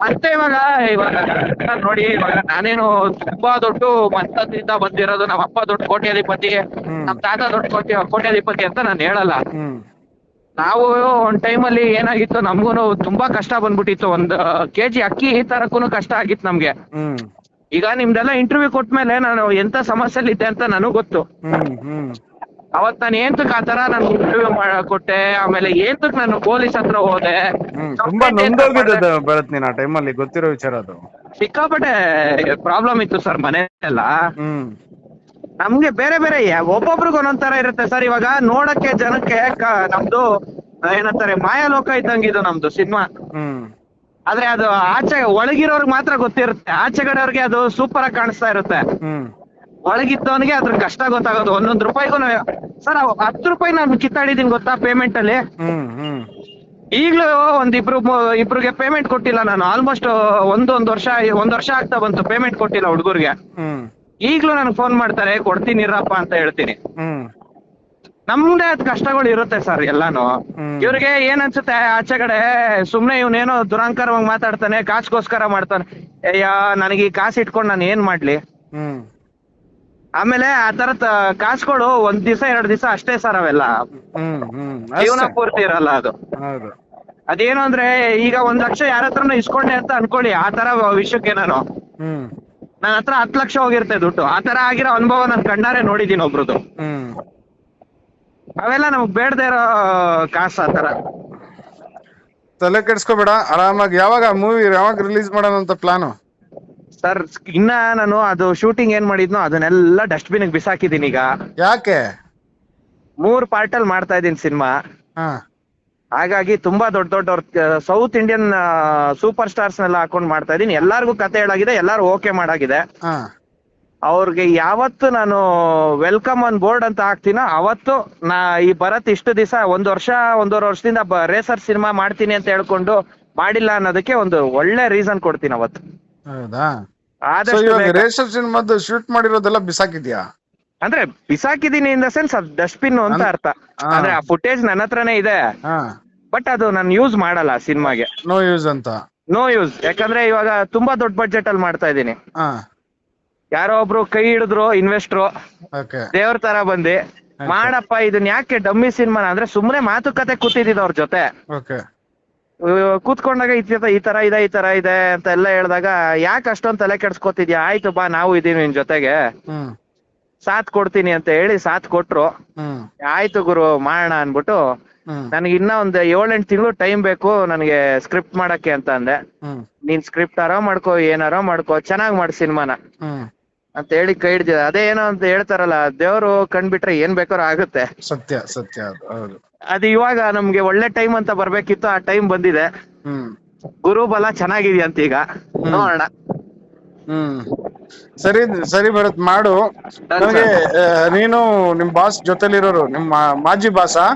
ಮತ್ತೆ ಇವಾಗ ಇವಾಗ ನೋಡಿ ಇವಾಗ ನಾನೇನು ತುಂಬಾ ದೊಡ್ಡ ಮಂತದಿಂದ ಬಂದಿರೋದು ನಮ್ಮ ಅಪ್ಪ ದೊಡ್ಡ ಕೋಟ್ಯಾಧಿಪತಿ ನಮ್ ನಮ್ಮ ತಾತ ದೊಡ್ಡ ಕೋಟಿ ಕೋಟ್ಯಾಧಿಪತಿ ಅಂತ ನಾನು ಹೇಳಲ್ಲ. ನಾವು ಒಂದ್ ಟೈಮಲ್ಲಿ ಏನಾಗಿತ್ತು ನಮ್ಗೂನು ತುಂಬಾ ಕಷ್ಟ ಬಂದ್ಬಿಟ್ಟಿತ್ತು. ಒಂದ್ ಕೆಜಿ ಅಕ್ಕಿ ತರಕ್ಕೂ ಕಷ್ಟ ಆಗಿತ್ತು ನಮ್ಗೆ. ಈಗ ನಿಮ್ದೆಲ್ಲ ಇಂಟರ್ವ್ಯೂ ಕೊಟ್ಮೇಲೆ ನಾನು ಎಂತ ಸಮಸ್ಯೆಲಿ ಇದ್ದೆ ಅಂತ ನನಗೂ ಗೊತ್ತು. ಅವತ್ ನಾನು ಏಂತಕ್ ಆ ತರ ನಾನು ಇಂಟರ್ವ್ಯೂ ಕೊಟ್ಟೆ ಆಮೇಲೆ ಏಂತಕ್ ನಾನು ಪೊಲೀಸ್ ಹತ್ರ ಹೋದೆ. ಹ್ಮ್ ತುಂಬಾ ಭರತ್ ನೀನ್ ಆ ಟೈಮಲ್ಲಿ ಗೊತ್ತಿರೋ ವಿಚಾರ ಅದು. ಸಿಕ್ಕಾಪಟ್ಟೆ ಪ್ರಾಬ್ಲಮ್ ಇತ್ತು ಸರ್ ಮನೆಯಲ್ಲ ಹ್ಮ್. ನಮ್ಗೆ ಬೇರೆ ಬೇರೆ ಯಾ- ಒಬ್ಬೊಬ್ರಿಗೆ ಒಂದೊಂದ್ ತರ ಇರುತ್ತೆ ಸರ್. ಇವಾಗ ನೋಡಕ್ಕೆ ಜನಕ್ಕೆ ಕ- ನಮ್ದು ಏನಂತಾರೆ ಮಾಯಾಲೋಕ ಇದ್ದಂಗೆ ಇದು ನಮ್ದು ಸಿನಿಮಾ. ಹ್ಮ್. ಆದ್ರೆ ಅದು ಆಚೆ ಒಳಗಿರೋರ್ಗ್ ಮಾತ್ರ ಗೊತ್ತಿರುತ್ತೆ. ಆಚೆಗಡೆಯವ್ರಿಗೆ ಅದು ಸೂಪರ್ ಆಗಿ ಕಾಣಿಸ್ತಾ ಇರುತ್ತೆ. ಹ್ಮ್. ಒಳಗಿದ್ದವನಿಗೆ ಅದ್ರ ಕಷ್ಟ ಗೊತ್ತಾಗೋದು. ಒಂದೊಂದ್ ರೂಪಾಯಿಗೂ ಸರ್ ಹತ್ ರೂಪಾಯಿ ನಾನು ಕಿತ್ತಾಡಿದೀನಿ ಗೊತ್ತಾ ಪೇಮೆಂಟ್ ಅಲ್ಲಿ ಈಗ್ಲೂ ಒಂದ್ ಇಬ್ರು ಇಬ್ರಿಗೆ ಪೇಮೆಂಟ್ ಕೊಟ್ಟಿಲ್ಲ ನಾನು. ಆಲ್ಮೋಸ್ಟ್ ಒಂದೊಂದ್ ಒಂದ್ ವರ್ಷ ಒಂದ್ ವರ್ಷ ಆಗ್ತಾ ಬಂತು ಪೇಮೆಂಟ್ ಕೊಟ್ಟಿಲ್ಲ ಹುಡುಗರಿಗೆ. ಈಗ್ಲೂ ನನ್ಗೆ ಫೋನ್ ಮಾಡ್ತಾರೆ ಕೊಡ್ತೀನಿ ಇರಪ್ಪ ಅಂತ ಹೇಳ್ತೀನಿ. ನಮ್ದೇ ಅದ್ ಕಷ್ಟಗಳು ಇರುತ್ತೆ ಸರ್ ಎಲ್ಲಾನು. ಇವ್ರಿಗೆ ಏನ್ ಅನ್ಸುತ್ತೆ ಆಚೆ ಕಡೆ ಸುಮ್ನೆ ಇವನೇನೋ ದುರಂಕಾರವಾಗಿ ಮಾತಾಡ್ತಾನೆ ಕಾಸ್ಗೋಸ್ಕರ ಮಾಡ್ತಾನೆ. ಅಯ್ಯ ನನಗೆ ಈ ಕಾಸು ಇಟ್ಕೊಂಡು ನಾನು ಏನ್ ಮಾಡ್ಲಿ? ಹ್ಮ್. ಆಮೇಲೆ ಆ ತರ ಕಾಸುಗಳು ಒಂದ್ ದಿವಸ ಎರಡ್ ದಿವಸ ಅಷ್ಟೇ ಸರ್ ಅವೆಲ್ಲ. ಹ್ಮ್ ಹ್ಮ್ ಜೀವನ ಅಷ್ಟೇ. ಪೂರ್ತಿ ಇರಲ್ಲ ಅದು. ಹೌದು. ಅದೇನು ಅಂದ್ರೆ ಈಗ ಒಂದ್ ಲಕ್ಷ ಯಾರ ಹತ್ರನೂ ಇಸ್ಕೊಂಡೆ ಅಂತ ಅನ್ಕೊಳ್ಳಿ ಆ ತರ ವಿಷಯಕ್ಕೆ ನಾನು. ಹ್ಮ್. ನನ್ನ ಹತ್ರ ಹತ್ತು ಲಕ್ಷ ಹೋಗಿರುತ್ತೆ ದುಡ್ಡು. ಆ ತರ ಆಗಿರೋ ಅನುಭವ ನಾನು ಕಣ್ಣಾರೆ ನೋಡಿದೀನಿ ಒಬ್ರದ್ದು ಹ್ಮ್. ಅವೆಲ್ಲ ನಮಗ್ ಬೇಡದೇ ಇರೋ ಕಾಸು ಆ ತರ ತಲೆ ಕೆಡ್ಸ್ಕೊಬೇಡ ಆರಾಮಾಗಿ. ಯಾವಾಗ ಮೂವಿ ಯಾವಾಗ ರಿಲೀಸ್ ಮಾಡೋಣ ಅಂತ ಪ್ಲಾನು ಸರ್ ಇನ್ನ ನಾನು ಅದು ಶೂಟಿಂಗ್ ಏನ್ ಮಾಡಿದ್ನೋ ಅದನ್ನೆಲ್ಲ ಡಸ್ಟ್ಬಿನ್ ಬಿಸಾಕಿದೀನಿ ಈಗ. ಯಾಕೆ? ಮೂರ್ ಪಾರ್ಟ್ ಅಲ್ಲಿ ಮಾಡ್ತಾ ಇದೀನಿ ಸಿನಿಮಾ ಹಾ. ಹಾಗಾಗಿ ತುಂಬಾ ದೊಡ್ಡ ದೊಡ್ಡವ್ರ ಸೌತ್ ಇಂಡಿಯನ್ ಸೂಪರ್ ಸ್ಟಾರ್ಸ್ ನೆಲ್ಲ ಹಾಕೊಂಡ್ ಮಾಡ್ತಾ ಇದೀನಿ ಎಲ್ಲಾರ್ಗು ಕತೆ ಹೇಳಾಗಿದೆ ಎಲ್ಲಾರು ಓಕೆ ಮಾಡಾಗಿದೆ. ಹಾ. ಅವ್ರಿಗೆ ಯಾವತ್ತು ನಾನು ವೆಲ್ಕಮ್ ಆನ್ ಬೋರ್ಡ್ ಅಂತ ಹಾಕ್ತೀನೋ ಅವತ್ತು ನಾ ಈ ಭರತ್ ಇಷ್ಟು ದಿವಸ ಒಂದ್ ವರ್ಷ ಒಂದೂವರೆ ವರ್ಷದಿಂದ ರೇಸರ್ ಸಿನಿಮಾ ಮಾಡ್ತೀನಿ ಅಂತ ಹೇಳ್ಕೊಂಡು ಮಾಡಿಲ್ಲ ಅನ್ನೋದಕ್ಕೆ ಒಂದು ಒಳ್ಳೆ ರೀಸನ್ ಕೊಡ್ತೀನಿ ಅವತ್ತು. ಹೌದಾ? ಸೊ ಆದಷ್ಟು ಇವಾಗ ಬೇಗ. ರೇಷನ್ ಸಿನಿಮಾದ್ದು ಶೂಟ್ ಮಾಡಿರೋದೆಲ್ಲ ಬಿಸಾಕಿದ್ಯಾ? ಅಂದ್ರೆ ಬಿಸಾಕಿದೀನಿ ಇನ್ ದ ಸೆನ್ಸ್ ಅದು ಡಸ್ಟ್ಬಿನ್ ಅಂತ ಅರ್ಥ. ಅಂದ್ರೆ ಆ ಫುಟೇಜ್ ನನ್ನ ಹತ್ರನೇ ಇದೆ. ಹಾ. ಬಟ್ ಅದು ನಾನು ಯೂಸ್ ಮಾಡಲ್ಲ ಸಿನಿಮಾಗೆ. ನೋ ಯೂಸ್ ಅಂತ. ನೋ ಯೂಸ್ ಯಾಕಂದ್ರೆ ಇವಾಗ ತುಂಬಾ ದೊಡ್ಡ ಬಜೆಟ್ ಅಲ್ಲಿ ಮಾಡ್ತಾ ಇದೀನಿ ಹಾ. ಯಾರೋ ಒಬ್ರು ಕೈ ಹಿಡಿದ್ರು ಇನ್ವೆಸ್ಟ್ರು ಓಕೆ ದೇವ್ರ ತರ ಬಂದಿ ಮಾಡಪ್ಪ ಇದನ್ ಯಾಕೆ ಡಮ್ಮಿ ಸಿನಿಮಾ ಅಂದ್ರೆ ಸುಮ್ನೆ ಮಾತುಕತೆ ಕೂತಿದ್ದಿದ್ದು ಅವ್ರ ಜೊತೆ. ಓಕೆ ಕೂತ್ಕೊಂಡಾಗ ಈ ತರ ಈ ತರ ಇದೆ ಈ ತರ ಇದೆ ಅಂತ ಎಲ್ಲ ಹೇಳಿದಾಗ ಯಾಕೆ ಅಷ್ಟೊಂದ್ ತಲೆ ಕೆಡ್ಸ್ಕೊತಿದ್ಯಾ? ಆಯ್ತು ಬಾ ನಾವು ಇದೀವಿ ನಿನ್ ಜೊತೆಗೆ. ಹ್ಮ್ ಸಾಥ್ ಕೊಡ್ತೀನಿ ಅಂತ ಹೇಳಿ ಸಾಥ್ ಕೊಟ್ರು. ಹ್ಮ್ ಆಯ್ತು ಗುರು ಮಾಡೋಣ ಅನ್ಬಿಟ್ಟು ಹ್ಮ್ ನನಗೆ ಇನ್ನ ಒಂದ್ ಏಳೆಂಟು ತಿಂಗಳು ಟೈಮ್ ಬೇಕು ನನಗೆ ಸ್ಕ್ರಿಪ್ಟ್ ಮಾಡಕ್ಕೆ ಅಂತ ಅಂದೆ. ಹ್ಮ್ ನೀನ್ ಸ್ಕ್ರಿಪ್ಟ್ ಅರೋ ಮಾಡ್ಕೋ ಏನಾರೋ ಮಾಡ್ಕೋ ಚೆನ್ನಾಗ್ ಮಾಡು ಸಿನಿಮಾನ. ಹ್ಮ್ ಅಂತ ಹೇಳಿ ಕೈ ಹಿಡ್ದಿದೆ ಅದೇ ಏನೋ ಅಂತ ಹೇಳ್ತಾರಲ್ಲ ದೇವ್ರು ಕಂಡ್ಬಿಟ್ರೆ ಏನ್ ಬೇಕಾದ್ರೂ ಆಗುತ್ತೆ. ಸತ್ಯ ಸತ್ಯ ಅದು ಹೌದು. ಅದು ಇವಾಗ ನಮ್ಗೆ ಒಳ್ಳೆ ಟೈಮ್ ಅಂತ ಬರ್ಬೇಕಿತ್ತು ಆ ಟೈಮ್ ಬಂದಿದೆ. ಹ್ಮ್. ಗುರು ಬಲ ಅಂತ ಈಗ. ನೋಡೋಣ. ಹ್ಮ್. ಸರಿ ಸರಿ ಭರತ್ ಮಾಡು. ನನಗೆ ಆ, ನೀನು ನಿಮ್ ಬಾಸ್ ಜೊತೆಲಿರೋರು ನಿಮ್ಮ ಮಾಜಿ ಬಾಸಾ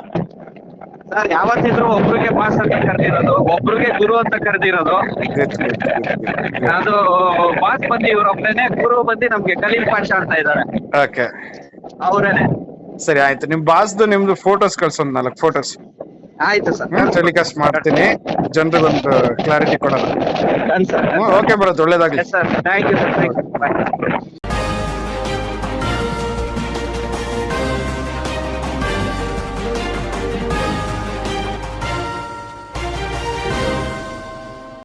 ಸರ್ ಯಾವತ್ತಿದ್ರು ಒಬ್ರಿಗೆ ಪಾಸ್ ಅಂತ ಕರೆದಿರೋದು ಒಬ್ರಿಗೆ ಗುರು ಅಂತ ಕರೆದಿರೋದು. ಅದು ಪಾಸ್ ಬಂದು ಇವ್ರೊಬ್ರೇನೆ ಗುರು ಬಂದು ನಮ್ಗೆ ಕಲೀಲ್ ಪಾಷ ಅಂತ ಇದಾರೆ. ಓಕೆ ಅವರೇನೆ. ಸರಿ ಆಯ್ತು. ನಿಮ್ ಬಾಸ್ದು ನಿಮ್ದು ಫೋಟೋಸ್ ಕಳ್ಸೊಂದ್ ನಾಲ್ಕು ಫೋಟೋಸ್ ಆಯ್ತು ಸರ್. ಟೆಲಿಕಾಸ್ಟ್ ಮಾಡ್ತೀನಿ. ಜನರಿಗೆ ಒಂದು ಕ್ಲಾರಿಟಿ ಕೊಡೋಣ ಸರ್. ಓಕೆ ಬರೋದು ಒಳ್ಳೇದಾಗಲಿ. Sir thank you sir thank you bye